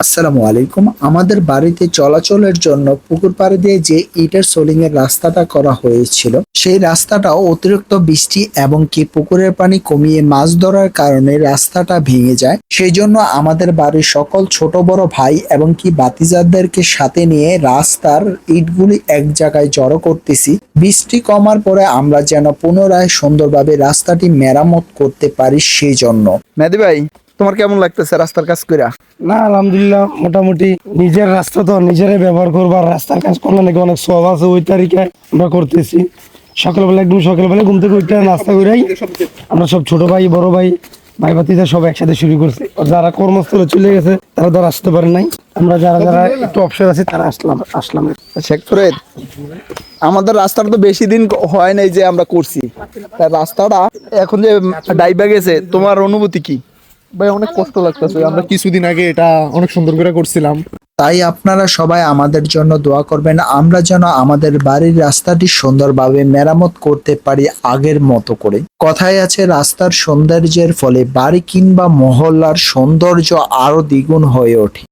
আসসালামু আলাইকুম। আমাদের বাড়িতে চলাচলের জন্য পুকুর পাড়ে দিয়ে যে ইটের সোলিং এর রাস্তাটা করা হয়েছিল, সেই রাস্তাটা অতিরিক্ত বৃষ্টি এবং কি পুকুরের পানি কমিয়ে মাছ ধরার কারণে রাস্তাটা ভেঙে যায়, সেই জন্য আমাদের বাড়ির সকল ছোট, বড় ভাই এবং কি বাতিজারদেরকে সাথে নিয়ে রাস্তার ইটগুলি এক জায়গায় জড়ো করতেছি। বৃষ্টি কমার পরে আমরা যেন পুনরায় সুন্দরভাবে রাস্তাটি মেরামত করতে পারি সেই জন্য। মেহেদি ভাই তোমার কেমন লাগতেছে রাস্তার কাজ কইরা? না আলহামদুলিল্লাহ মোটামুটি নিজের রাস্তা তো নিজেরাই ব্যবহার করব আর রাস্তার কাজ করলে নাকি অনেক সব আছে ওই তারিখে আমরা করতেছি। সকালবেলা একদম সকালবেলা ঘুম থেকে উঠতে নাস্তা করেই আমরা সব ছোট ভাই বড় ভাই ভাই ভাতিজা সব একসাথে শুরু করছি। যারা কর্মস্থলে চলে গেছে তারা ধর আসতে পারে নাই। আমরা যারা যারা একটু অপশন আছে তারা আসলাম আসলাম। শেখ ফরিদ আমাদের রাস্তাটা তো বেশি দিন হয় নাই যে আমরা করছি। রাস্তাটা এখন যে ডাইবা গেছে তোমার অনুভূতি কি? ভাই অনেক কষ্ট লাগতেছে। আমরা কিছুদিন আগে এটা অনেক সুন্দর করে করছিলাম। তাই আপনারা সবাই আমাদের জন্য দোয়া করবেন আমরা যেন আমাদের বাড়ির রাস্তাটি সুন্দরভাবে মেরামত করতে পারি আগের মতো করে। কথায় আছে রাস্তার সৌন্দর্যের ফলে বাড়ি কিংবা মহল্লার সৌন্দর্য আরও দ্বিগুণ হয়ে ওঠে।